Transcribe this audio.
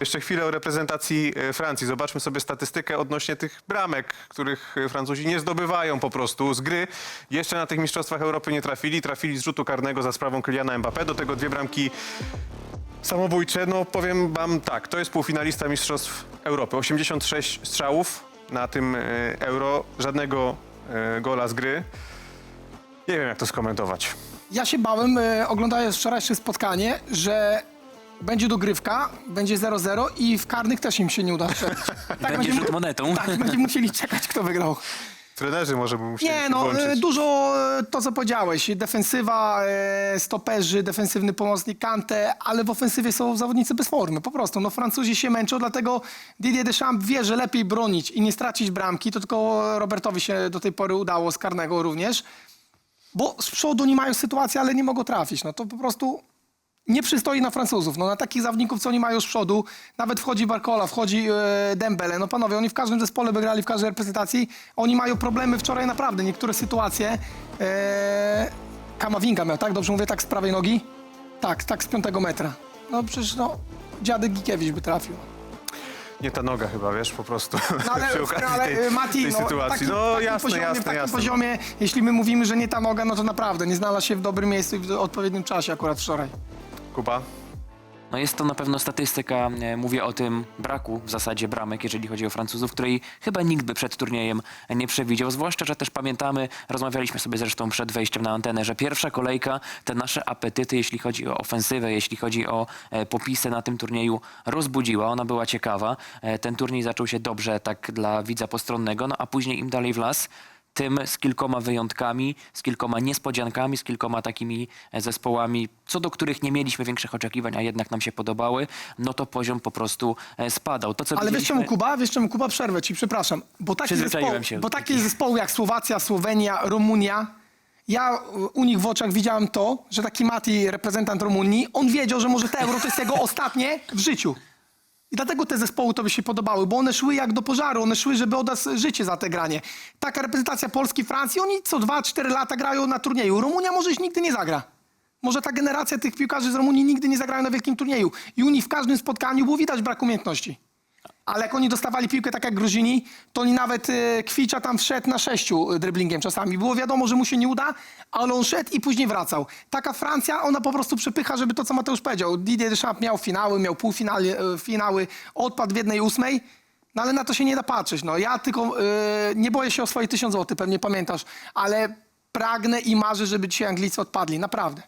Jeszcze chwilę o reprezentacji e, Francji. Zobaczmy sobie statystykę odnośnie tych bramek, których e, Francuzi nie zdobywają po prostu z gry. Jeszcze na tych Mistrzostwach Europy nie trafili. Trafili z rzutu karnego za sprawą Kyliana Mbappé. Do tego dwie bramki samobójcze. No powiem wam tak, to jest półfinalista Mistrzostw Europy. 86 strzałów na tym e, Euro. Żadnego gola z gry. Nie wiem, jak to skomentować. Ja się bałem, oglądając wczorajsze spotkanie, że będzie dogrywka, będzie 0-0 i w karnych też im się nie uda strzelić. Tak, Będzie będziemy- rzut monetą. Tak, będziemy musieli czekać, kto wygrał. Trenerzy może by musieli Nie, no włączyć. e, dużo e, to, co powiedziałeś. Defensywa, e, stoperzy, defensywny pomocnik Kante, ale w ofensywie są zawodnicy bez formy, po prostu. No Francuzi się męczą, dlatego Didier Deschamps wie, że lepiej bronić i nie stracić bramki. To tylko Robertowi się do tej pory udało, z karnego również. Bo z przodu nie mają sytuacji, ale nie mogą trafić. No to po prostu nie przystoi na Francuzów. No, na takich zawodników, co oni mają z przodu, nawet wchodzi Barcola, wchodzi e, Dembele. No panowie, oni w każdym zespole by grali, w każdej reprezentacji. Oni mają problemy wczoraj naprawdę, niektóre sytuacje. E, Kamavinga miał, tak? Dobrze mówię, tak z prawej nogi? Tak, tak z piątego metra. No przecież no, dziadek Gikiewicz by trafił. Nie ta noga chyba, wiesz, po prostu No ale, przy okazji ale tej, Mati, tej no, sytuacji. taki- no takim jasne, poziomie, jasne, w takim jasne. poziomie, jeśli my mówimy, że nie ta noga, no to naprawdę nie znalazł się w dobrym miejscu i w odpowiednim czasie akurat wczoraj. Kuba? No jest to na pewno statystyka, e, mówię o tym braku w zasadzie bramek, jeżeli chodzi o Francuzów, której chyba nikt by przed turniejem nie przewidział. Zwłaszcza, że też pamiętamy, rozmawialiśmy sobie zresztą przed wejściem na antenę, że pierwsza kolejka, te nasze apetyty, jeśli chodzi o ofensywę, jeśli chodzi o e, popisy na tym turnieju, rozbudziła. Ona była ciekawa. E, ten turniej zaczął się dobrze tak dla widza postronnego, no a później im dalej w las, tym z kilkoma wyjątkami, z kilkoma niespodziankami, z kilkoma takimi e, zespołami, co do których nie mieliśmy większych oczekiwań, a jednak nam się podobały, no to poziom po prostu e, spadał. To, co Ale wiesz widzieliśmy- czemu Kuba? Wiesz czemu Kuba? Przerwę ci, przepraszam. Bo takie, zespoły, się bo takie zespoły jak Słowacja, Słowenia, Rumunia, ja u nich w oczach widziałem to, że taki Mati, reprezentant Rumunii, on wiedział, że może te euro to jest jego ostatnie w życiu. I dlatego te zespoły to by się podobały, bo one szły jak do pożaru, one szły, żeby oddać życie za te granie. Taka reprezentacja Polski, Francji, oni co 2-4 lata grają na turnieju. Rumunia może już nigdy nie zagra. Może ta generacja tych piłkarzy z Rumunii nigdy nie zagrają na wielkim turnieju. I u nich w każdym spotkaniu było widać brak umiejętności. Ale jak oni dostawali piłkę tak jak Gruzini, to oni nawet e, Kwicza tam wszedł na sześciu e, dryblingiem czasami. Było wiadomo, że mu się nie uda, ale on szedł i później wracał. Taka Francja, ona po prostu przepycha, żeby to, co Mateusz powiedział. Didier Deschamps miał finały, miał półfinały, e, finały, odpadł w jednej ósmej, no ale na to się nie da patrzeć. No, ja tylko nie boję się o swoje tysiąc złotych, pewnie pamiętasz, ale pragnę i marzę, żeby ci Anglicy odpadli, naprawdę.